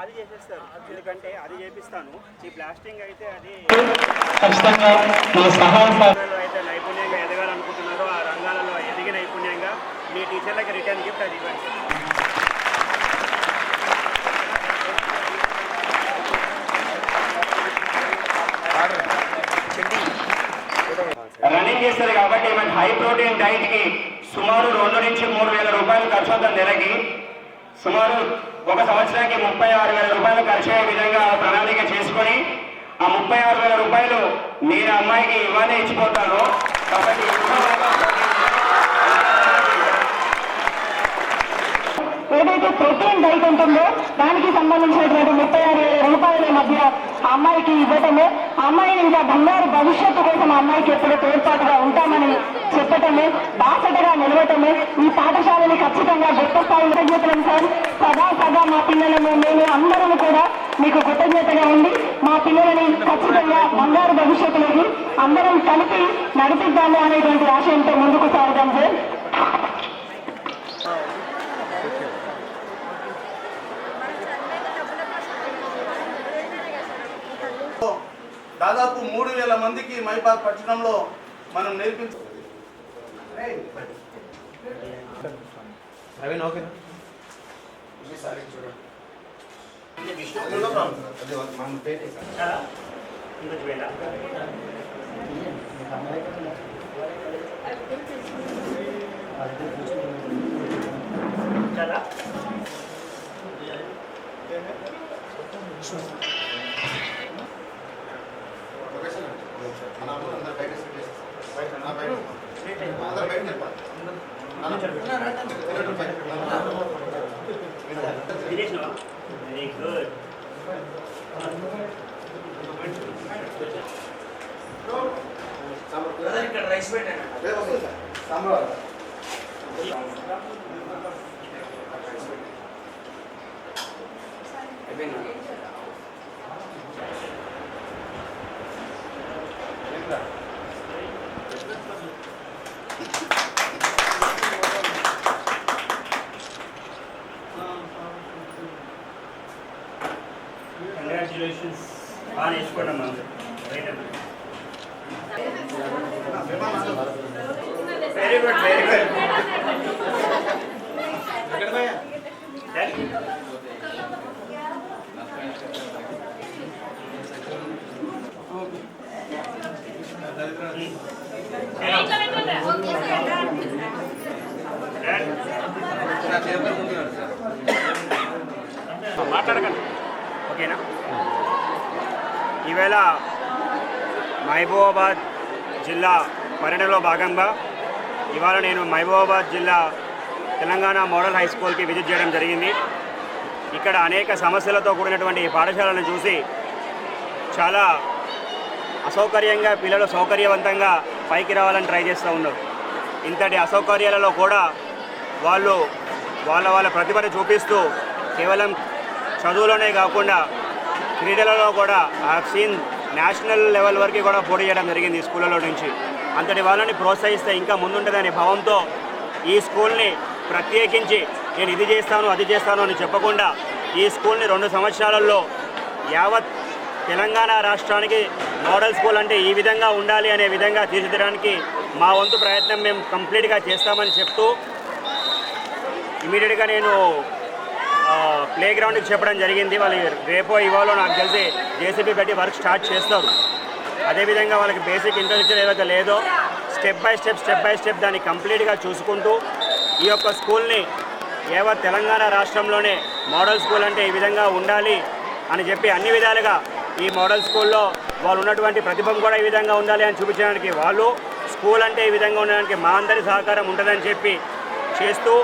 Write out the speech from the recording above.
అది చేసేస్తారు. ఎందుకంటే అది చేపిస్తాను. ఈ ప్లాస్టింగ్ అయితే అది ఖచ్చితంగా అయితే నైపుణ్యంగా ఎదగాలనుకుంటున్నారో ఆ రంగాలలో ఎదిగి నైపుణ్యంగా మీ టీచర్లకు రిటర్న్ గిఫ్ట్ అది ఇవ్వండి. రన్నింగ్ చేస్తారు కాబట్టి మన హై ప్రోటీన్ డైట్కి సుమారు రెండు నుంచి మూడు వేల రూపాయలు ఖర్చు అవుతుంది నెలకి. సుమారు ఒక సంవత్సరానికి ముప్పై ఆరు వేల రూపాయలు ఖర్చు అయ్యే విధంగా ప్రణాళిక చేసుకొని ఆ ముప్పై ఆరు వేల రూపాయలు నేను అమ్మాయికి ఇవ్వనే ఇచ్చిపోతాను. కాబట్టి ఏదైతే ప్రోటీన్ డైట్ ఉంటుందో దానికి సంబంధించినటువంటి ముప్పై ఆరు వేల రూపాయల మధ్య అమ్మాయికి ఇవ్వటమే అమ్మాయి ఇంకా బంగారు భవిష్యత్తు కోసం అమ్మాయికి ఎప్పుడు తోడ్పాటుగా ఉంటామని చెప్పటమే బాసటగా నిలవటమే ఈ పాఠశాలని ఖచ్చితంగా గొప్ప స్థాయి కృతజ్ఞతలు సార్. సదా సదా మా పిల్లలను మేము అందరం కూడా మీకు కృతజ్ఞతగా ఉండి మా పిల్లలని ఖచ్చితంగా బంగారు భవిష్యత్తులోకి అందరం కలిపి నడిపిద్దాము అనేటువంటి ఆశయంతో ముందుకు సాగుదాం సార్. దాదాపు మూడు వేల మందికి మైబాద్ పట్టణంలో మనం నేర్పించ చాలా? వెరీ గుడ్ ఇక్కడ రైస్ అమ్మా. రైట్ అమ్మా వెరీ గుడ్ వెరీ గుడ్ మాట్లాడకండి. ఓకేనా ఈవేళ మహబూబాబాద్ జిల్లా పర్యటనలో భాగంగా ఇవాళ నేను మహబూబాబాద్ జిల్లా తెలంగాణ మోడల్ హై స్కూల్కి విజిట్ చేయడం జరిగింది. ఇక్కడ అనేక సమస్యలతో కూడినటువంటి ఈ పాఠశాలను చూసి చాలా అసౌకర్యంగా పిల్లలు సౌకర్యవంతంగా పైకి రావాలని ట్రై చేస్తూ ఉన్నారు. ఇంతటి అసౌకర్యాలలో కూడా వాళ్ళు వాళ్ళ వాళ్ళ ప్రతిభను చూపిస్తూ కేవలం చదువులోనే కాకుండా క్రీడలలో కూడా ఐ సీన్ నేషనల్ లెవెల్ వరకు కూడా పోటీ చేయడం జరిగింది ఈ స్కూళ్ళలో నుంచి. అంతటి వాళ్ళని ప్రోత్సహిస్తే ఇంకా ముందుంటుందనే భావంతో ఈ స్కూల్ని ప్రత్యేకించి నేను ఇది చేస్తాను అది చేస్తాను అని చెప్పకుండా ఈ స్కూల్ని రెండు సంవత్సరాలలో యావత్ తెలంగాణ రాష్ట్రానికి మోడల్ స్కూల్ అంటే ఈ విధంగా ఉండాలి అనే విధంగా తీర్చిదిద్దడానికి మా వంతు ప్రయత్నం మేము కంప్లీట్గా చేస్తామని చెప్తూ ఇమీడియట్గా నేను ప్లే గ్రౌండ్కి చెప్పడం జరిగింది. వాళ్ళు రేపో ఇవాళో నాకు తెలిసి జేసీబీ పెట్టి వర్క్ స్టార్ట్ చేస్తారు. అదేవిధంగా వాళ్ళకి బేసిక్ ఇన్ఫ్రాస్ట్రక్చర్ ఏదైతే లేదో step by step step by step దాన్ని కంప్లీట్గా చూసుకుంటూ ఈ యొక్క స్కూల్ని ఏవో తెలంగాణ రాష్ట్రంలోనే మోడల్ స్కూల్ అంటే ఈ విధంగా ఉండాలి అని చెప్పి అన్ని విధాలుగా ఈ మోడల్ స్కూల్లో వాళ్ళు ఉన్నటువంటి ప్రతిభం కూడా ఈ విధంగా ఉండాలి అని చూపించడానికి వాళ్ళు స్కూల్ అంటే ఈ విధంగా ఉండడానికి మా అందరి సహకారం ఉంటుందని చెప్పి చేస్తూ